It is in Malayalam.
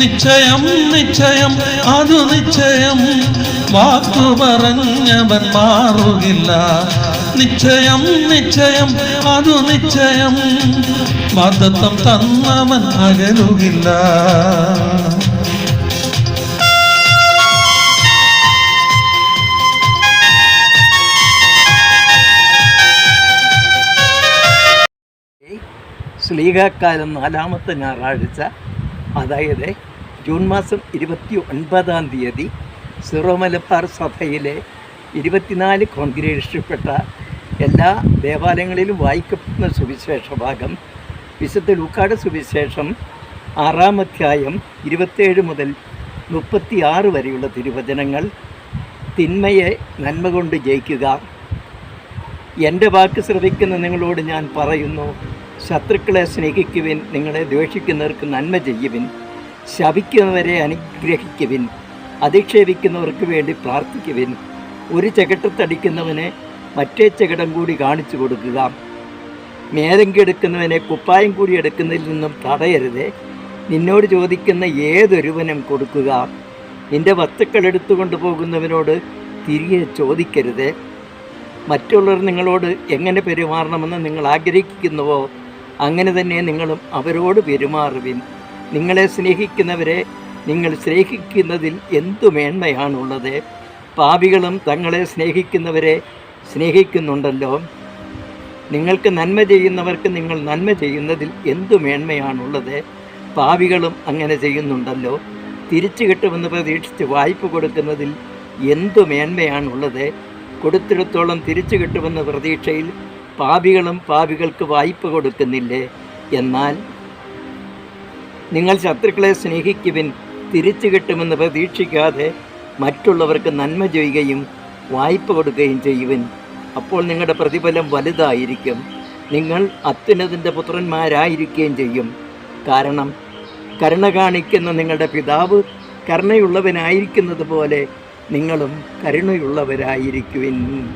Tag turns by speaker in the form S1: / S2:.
S1: നിശ്ചയം നിശ്ചയം അതു നിശ്ചയം. വാക്കു പറഞ്ഞവൻ മാറുകില്ല. നിശ്ചയം നിശ്ചയം അതു നിശ്ചയം. മതത്വം തന്നവൻ അകലുകില്ല.
S2: സ്ലീഹക്കാലം നാലാമത്തെ ഞായറാഴ്ച. അതായത് ജൂൺ മാസം ഇരുപത്തി ഒൻപതാം തീയതി സിറോ മലബാർ സഭയിലെ ഇരുപത്തിനാല് കോൺഗ്രേഷപ്പെട്ട എല്ലാ ദേവാലയങ്ങളിലും വായിക്കപ്പെടുന്ന സുവിശേഷ ഭാഗം വിശുദ്ധ ലൂക്കാട് സുവിശേഷം ആറാം അധ്യായം ഇരുപത്തേഴ് മുതൽ മുപ്പത്തിയാറ് വരെയുള്ള തിരുവചനങ്ങൾ. തിന്മയെ നന്മ കൊണ്ട് ജയിക്കുക. എന്റെ വാക്ക് ശ്രവിക്കുന്ന നിങ്ങളോട് ഞാൻ പറയുന്നു ശത്രുക്കളെ സ്നേഹിക്കുവിൻ നിങ്ങളെ ദ്വേഷിക്കുന്നവർക്ക് നന്മ ചെയ്യുവിൻ. ശപിക്കുന്നവരെ അനുഗ്രഹിക്കുവിൻ. അധിക്ഷേപിക്കുന്നവർക്ക് വേണ്ടി പ്രാർത്ഥിക്കുവിൻ. ഒരു ചകിട്ടത്തടിക്കുന്നവന് മറ്റേ ചകിടം കൂടി കാണിച്ചു കൊടുക്കുക. മേലങ്കി എടുക്കുന്നവനെ കുപ്പായം കൂടി എടുക്കുന്നതിൽ നിന്നും തടയരുത്. നിന്നോട് ചോദിക്കുന്ന ഏതൊരുവനും കൊടുക്കുക. നിന്റെ വസ്തുക്കൾ എടുത്തു കൊണ്ടുപോകുന്നവനോട് തിരികെ ചോദിക്കരുത്. മറ്റുള്ളവർ നിങ്ങളോട് എങ്ങനെ പെരുമാറണമെന്ന് നിങ്ങൾ ആഗ്രഹിക്കുന്നുവോ അങ്ങനെ തന്നെ നിങ്ങളും അവരോട് പെരുമാറുവിൻ. നിങ്ങളെ സ്നേഹിക്കുന്നവരെ നിങ്ങൾ സ്നേഹിക്കുന്നതിൽ എന്തു മേന്മയാണുള്ളത്? പാപികളും തങ്ങളെ സ്നേഹിക്കുന്നവരെ സ്നേഹിക്കുന്നുണ്ടല്ലോ. നിങ്ങൾക്ക് നന്മ ചെയ്യുന്നവർക്ക് നിങ്ങൾ നന്മ ചെയ്യുന്നതിൽ എന്തു മേന്മയാണുള്ളത്? പാവികളും അങ്ങനെ ചെയ്യുന്നുണ്ടല്ലോ. തിരിച്ചു കിട്ടുമെന്ന് പ്രതീക്ഷിച്ച് വായ്പ കൊടുക്കുന്നതിൽ എന്തു മേന്മയാണുള്ളത്? കൊടുത്തിടത്തോളം തിരിച്ചു കിട്ടുമെന്ന പ്രതീക്ഷയിൽ പാപികളും പാപികൾക്ക് വായ്പ കൊടുക്കുന്നില്ലേ? എന്നാൽ നിങ്ങൾ ശത്രുക്കളെ സ്നേഹിക്കുവിൻ തിരിച്ചു കിട്ടുമെന്ന് പ്രതീക്ഷിക്കാതെ മറ്റുള്ളവർക്ക് നന്മ ചെയ്യുകയും വായ്പ കൊടുക്കുകയും ചെയ്യുവിൻ. അപ്പോൾ നിങ്ങളുടെ പ്രതിഫലം വലുതായിരിക്കും. നിങ്ങൾ അത്യുന്നതിന്റെ പുത്രന്മാരായിരിക്കുകയും ചെയ്യും. കാരണം കരുണ കാണിക്കുന്ന നിങ്ങളുടെ പിതാവ് കരുണയുള്ളവനായിരിക്കുന്നത് പോലെ നിങ്ങളും കരുണയുള്ളവരായിരിക്കുവിൻ.